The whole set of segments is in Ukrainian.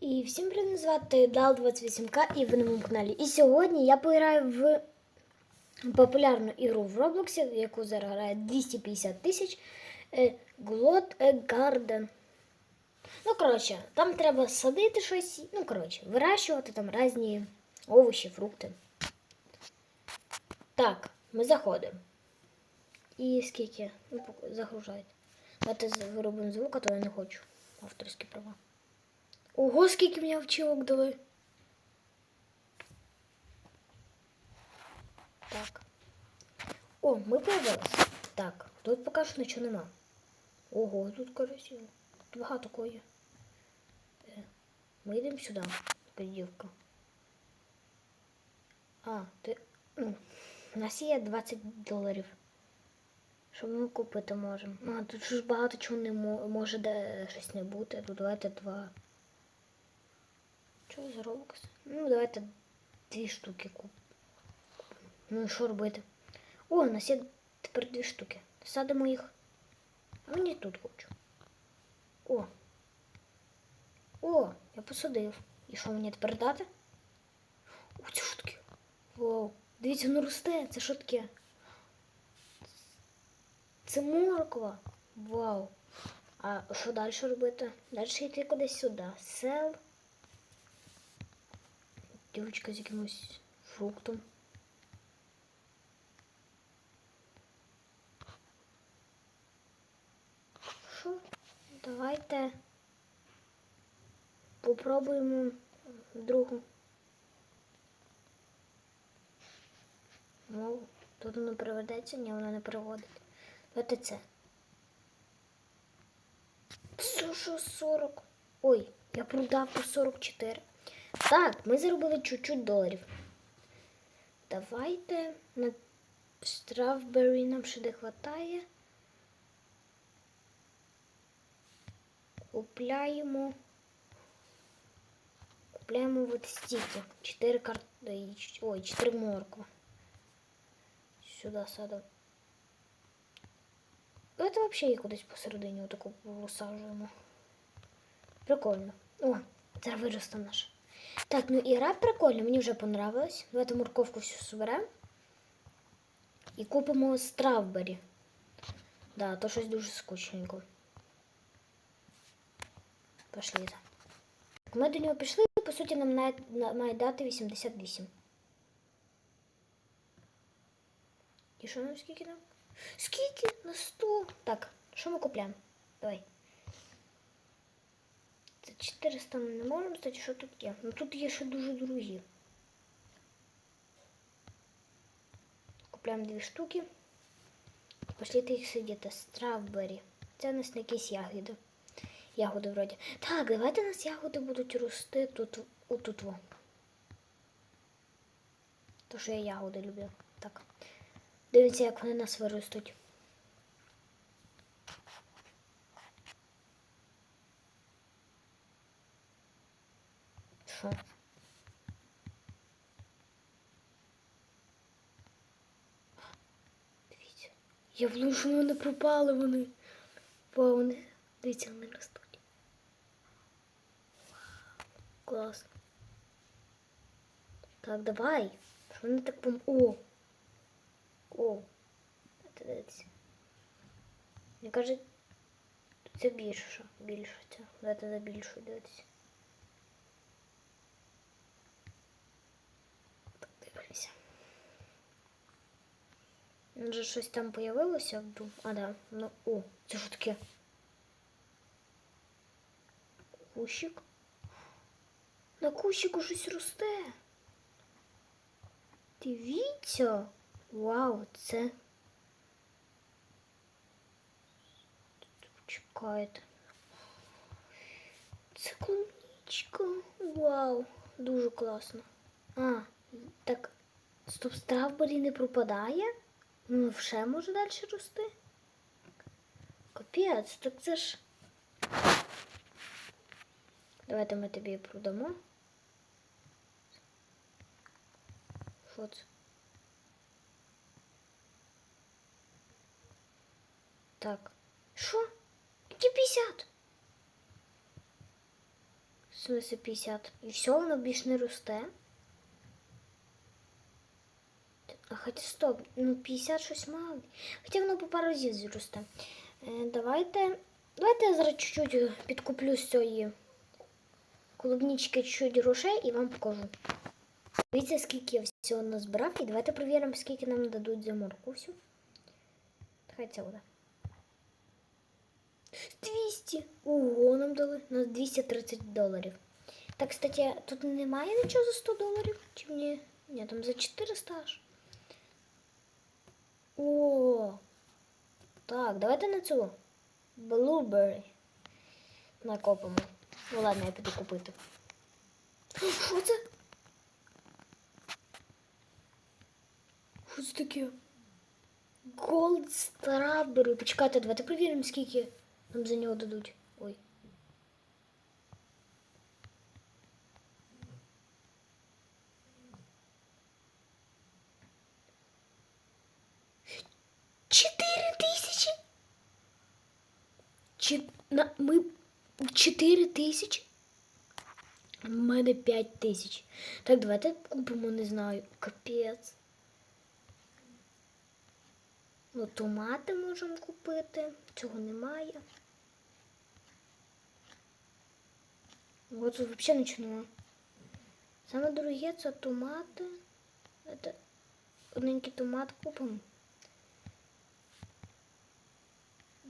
І всім привіт, звати Дал28К і ви на моєму каналі. І сьогодні я пограю в популярну ігру в Роблоксі, яку зараз грає 250 тисяч е, Glot Garden. Ну, коротше, там треба садити щось, ну, коротше, вирощувати там різні овочі, фрукти. Так, ми заходимо. І скільки? Ну, загружають. Давайте виробимо звук, а то я не хочу. Авторські права. Ого, скільки мені овчівок дали. Так. О, ми появились. Так, тут поки що нічого нема. Ого, тут красиво. Тут багато кого є. Е, Ми йдемо сюди, дівка. А, ти. Ну, у нас є 20 доларів. Що ми купити можемо? А, тут ж багато чого не мо- може де щось не бути. Тут давайте два. Що за Roblox? Ну, давайте дві штуки куп. Ну і що робити? О, у нас є тепер дві штуки. Садимо їх. А мені тут хочу. О. О, я посадив. І що мені тепер дати? О, це таке? Вау. Дивіться, воно росте. Це що таке? Це морква. Вау. А що далі робити? Далі йти кудись сюди. Сел. Дівчинка з якимось фруктом. Що? Давайте попробуємо другу. Ну, тут воно приведеться, ні, воно не приводить. Давайте це. Це що 40? Ой, я продав по 44. Так, ми заробили чуть-чуть доларів. Давайте на Strawberry нам ще не хватає. Купляємо. Купляємо от стільки. 4 карт... Ой, 4 морква. Сюди садимо. Давайте взагалі її кудись посередині отаку посаджуємо. Прикольно. О, зараз виросте наша. Так, ну і гра прикольна, мені вже понравилось. Давайте морковку всю соберемо. І купимо стравбері. Да, то щось дуже скучненько. Пошли. Так, Ми до нього пішли, і, по суті, нам має, на- має дати 88. І що нам скільки нам? Скільки? На 100. Так, що ми купляємо? Давай. Це 400 ми не можемо, кстати, що тут є? Ну тут є ще дуже дорогі. Купляємо дві штуки. Пошліте їх сидіти. Стравбері. Це у нас на якісь ягоди. Ягоди вроді. Так, давайте у нас ягоди будуть рости тут, отут. во. То, що я ягоди люблю. Так. Дивіться, як вони нас виростуть. Що? Дивіться. Я влю, що вони пропали вони. Вау, вони. Дивіться, вони ростуть. Клас. Так, давай. Що вони так пом... О! О! Дивіться. Мені каже, це більше. Більше це. Давайте за більшу дивитися. Так. Вже щось там появилося вдруг. А, да. Ну, о, це що таке? Кущик. На кущику щось росте. Дивіться. Вау, це. Чекайте. Це клубничка. Вау, дуже класно. А, так стоп стравбері не пропадає? Ну, ще може далі рости? Капець, так це ж. Давайте ми тобі продамо. Що це? Так. Що? Які 50? В смысле 50. І все, воно більш не росте. А хоча стоп, ну 50 щось мало. Хоча воно по пару разів зросте. Е, давайте. Давайте я зараз чуть-чуть підкуплю з цієї клубнички чуть грошей і вам покажу. Дивіться, скільки я всього назбирав, і давайте перевіримо, скільки нам дадуть за морку всю. Хай це буде. 200. Ого, нам дали на 230 доларів. Так, кстати, тут немає нічого за 100 доларів? Чи мені? Ні, там за 400 аж. О. Так, давайте на цю. Blueberry. Накопимо. Ну ладно, я піду купити. Що це? Що це таке? Gold Strawberry. Почекайте, давайте перевіримо, скільки нам за нього дадуть. Ой. Чотири тисячі? Чи на ми чотири тисячі? У мене п'ять тисяч. Так, давайте купимо, не знаю. Капець. Ну, томати можемо купити. Цього немає. О, тут взагалі нічого немає. Саме дороге це томати. Це одненький томат купимо.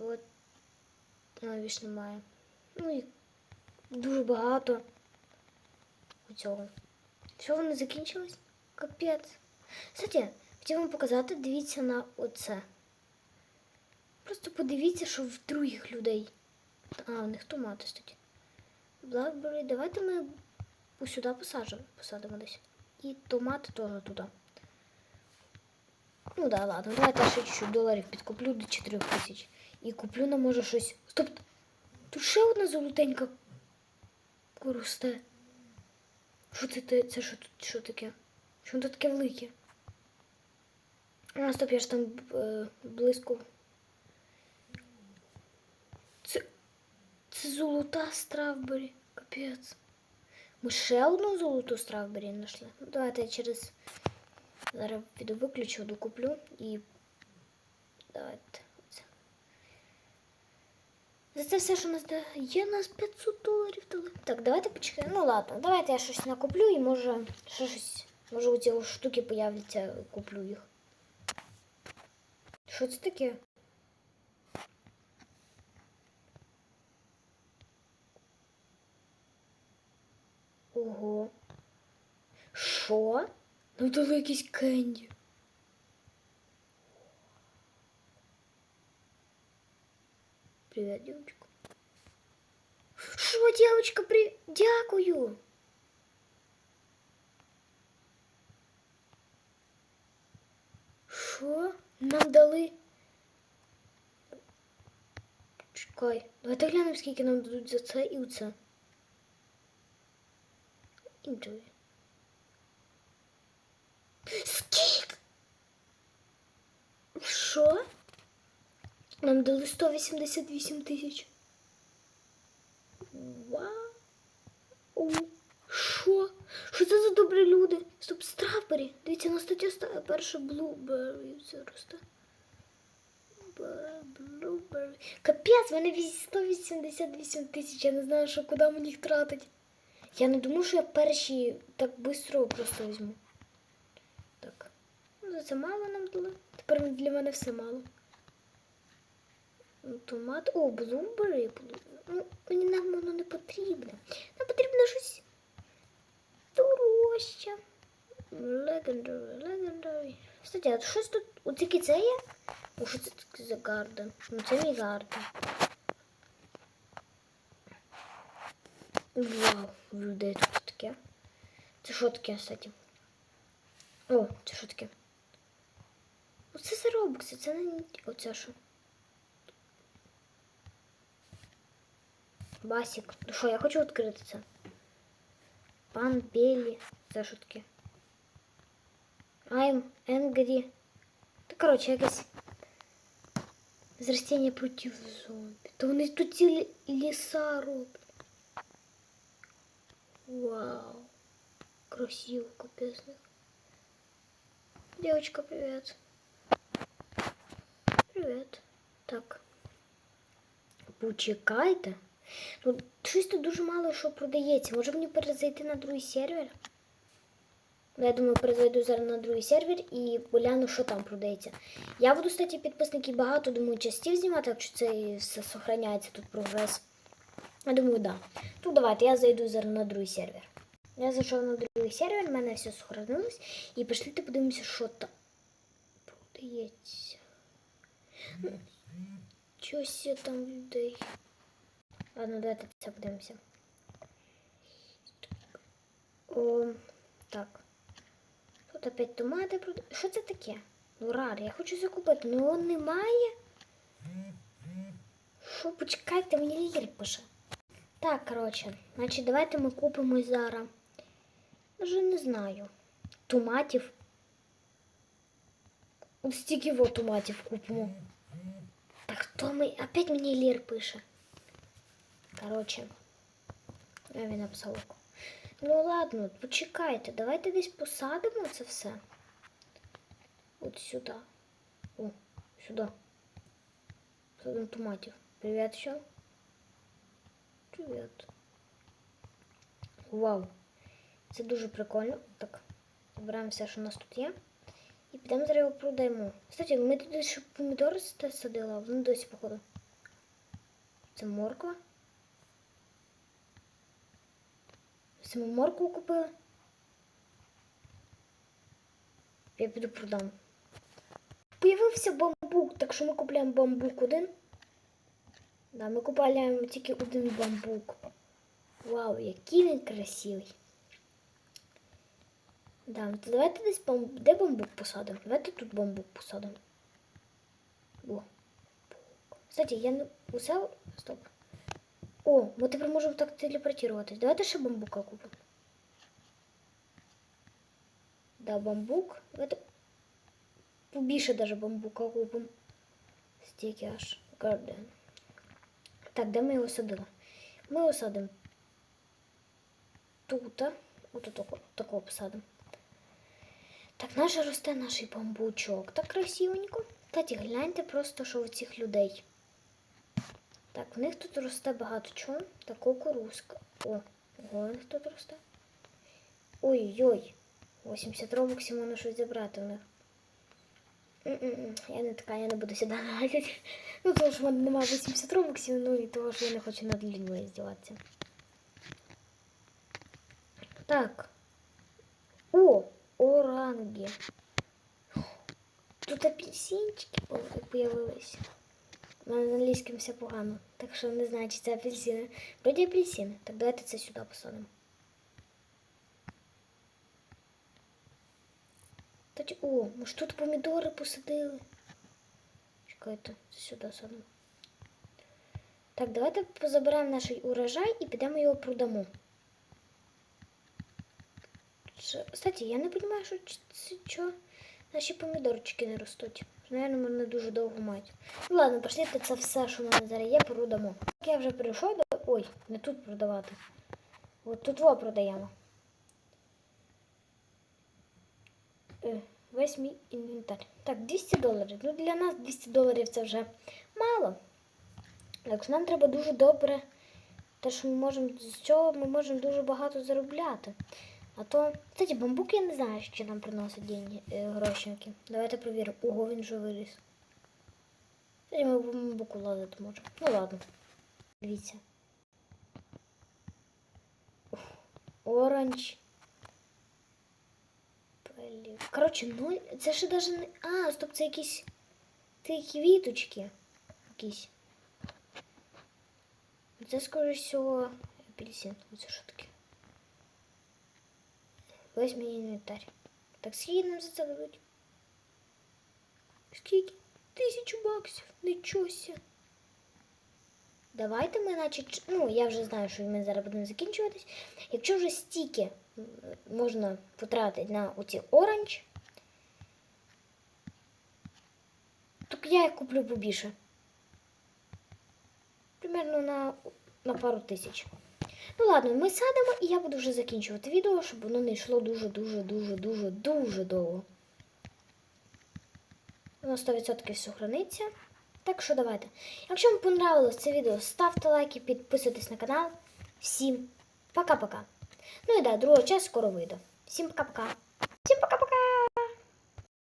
От. А, немає. Ну і дуже багато у цього. Що вони закінчились? Капець. Кстати, хотів вам показати, дивіться на оце. Просто подивіться, що в других людей. А, у них томати стоять. Blackberry, давайте ми сюди посадимо, посадимо десь. І томати теж туди. Ну да, ладно, давайте ще чуть-чуть доларів підкуплю до 4 тисяч. І куплю на може щось. Стоп! Тут ще одна золотенька росте. Що це, це що тут що таке? Що тут таке велике? А, стоп, я ж там е, близько. Це. Це золота стравбері. Капець. Ми ще одну золоту стравбері знайшли. Ну, давайте я через. Зараз відео виключу, докуплю і. Давайте. За це все, що у нас дає, нас 500 доларів дали. Так, давайте почекаємо. Ну ладно, давайте я щось накуплю і може ще щось. Може у ці штуки появляться, куплю їх. Що це таке? Ого. Що? Нам дали якісь кенді. Привет, девочка. Що, девочка, при... Дякую. Що? Нам дали. Чекай. Давайте глянемо, скільки нам дадуть за це і оце. Enjoy. Скільки? Що? Нам дали 188 тисяч. Вау. Що? Що це за добрі люди? Стоп, стравбері. Дивіться, на стаття перше блубері. Росте. Блубері. Капець, в мене 188 тисяч. Я не знаю, що куди мені їх тратить. Я не думаю, що я перші так швидко просто візьму. Так. Ну, це мало нам дали. Тепер для мене все мало. Томат. О, блубери. Ну, мені нам воно не потрібне. Нам потрібно щось дорожче. Legendary, legendary. Кстати, а щось тут. От тільки це є? О, що це таке за гарден? Ну це мій гарден. Вау, людей тут таке. Це що таке, кстати? О, це що таке? Оце за робокси, це не оце що. Басик. Ну що, я хочу відкрити це. Пан Белі. Це що таке? I'm angry. Та коротше, якесь зростання проти зомбі. То вони тут цілі ліса роблять. Вау. Красиво, капец. Девочка, привет. Привет. Так. Почекайте. Ну, щось тут дуже мало що продається. Може мені перезайти на другий сервер? Ну, Я думаю, перезайду зараз на другий сервер і погляну, що там продається. Я буду, кстати, підписників багато, думаю, частів знімати, якщо це все сохраняється тут прогрес. Я думаю, да. Тут давайте, я зайду зараз на другий сервер. Я зайшов на другий сервер, в мене все сохранилось. І пішлите подивимося, що там продається. Ну, Щось є там людей. Ладно, давайте це подивимося. О, так. Тут опять томати продають. Що це таке? Ну, рар, я хочу закупити, ну його немає. Що, почекайте, мені лідер пише. Так, коротше, значить, давайте ми купимо зараз. Вже не знаю. Томатів. Ось стільки во томатів купимо. Так хто ми. Опять мені лір пише. Коротше. Він написав. Ну ладно, почекайте, давайте десь посадимо це все. От сюди. О, сюди. Садимо томатів. Привіт, що? Привіт. Вау. Це дуже прикольно. Так, забираємо все, що у нас тут є. І підемо зараз його продаємо. Кстати, ми туди ще помідори садили, а вони досі походу. Це морква. Це ми моркву купили. Я піду продам. Появився бамбук, так що ми купляємо бамбук один. Да, ми купляємо тільки один бамбук. Вау, який він красивий. Да, ну то давайте десь бам... Де бамбук посадимо? Давайте тут бамбук посадимо. Кстати, я не усе. Стоп. О, ми тепер можемо так телепортуватись. Давайте ще бамбука купимо. Да, бамбук. Давайте побільше даже бамбука купимо. Стільки аж. Гарден. Так, де ми його садили? Ми його садимо тут. Ось такого, такого посадимо. Так, наш росте наш бамбучок. Так красивенько. Кстати, гляньте просто, що у цих людей. Так, в них тут росте багато чого. Так, кукурузка. О, ого, у них тут росте. Ой-ой. 80 робоксів можна щось забрати в них. Я не така, я не буду сюди наводити. Ну, тому що в мене немає 80 робоксів, ну і того, що я не хочу над людьми здіватися. Так. О, оранги. Тут апельсинчики появилися. У мене все погано, так що не знаю, чи це апельсини. Вроді апельсини. Так давайте це сюди посадимо. Кстати, о, ми ж тут помідори посадили. Чекайте, це сюди садимо. Так, давайте позабираємо наш урожай і підемо його продамо. Кстати, я не розумію, що що наші помідорчики не ростуть. Наверно, вони дуже довго мають. Ну ладно, пошліть це все, що в мене зараз є, продамо. Так я вже перейшов до. Ой, не тут продавати. От тут во продаємо. Е, Весь мій інвентар. Так, 200 доларів. Ну для нас 200 доларів це вже мало. Так що нам треба дуже добре. Те, що ми можемо з цього ми можемо дуже багато заробляти. А то, кстати, бамбук я не знаю, що нам приносить деньги, е, грошики. Давайте перевіримо. Ого, він вже виріс. Кстати, ми бамбуку лазити можемо. Ну ладно. Дивіться. Оранж. Коротше, ну це ще даже не. А, стоп, це якісь. Це квіточки. Якісь. Це, скоріше всього, апельсин. Це що таке? Весь мій інвентар. Так скільки нам за це дадуть? Скільки? Тисячу баксів. Нічого ся. Давайте ми, наче, ну, я вже знаю, що ми зараз будемо закінчуватись. Якщо вже стільки можна потратити на оці оранж, то я їх куплю побільше. Примерно на, на пару тисяч. Ну ладно, ми садимо, і я буду вже закінчувати відео, щоб воно не йшло дуже, дуже, дуже, дуже, дуже довго. Воно 100% сохраниться. Так що давайте. Якщо вам понравилось це відео, ставте лайки, підписуйтесь на канал. Всім пока-пока. Ну і да, другого часу скоро вийду. Всім пока-пока. Всім пока-пока.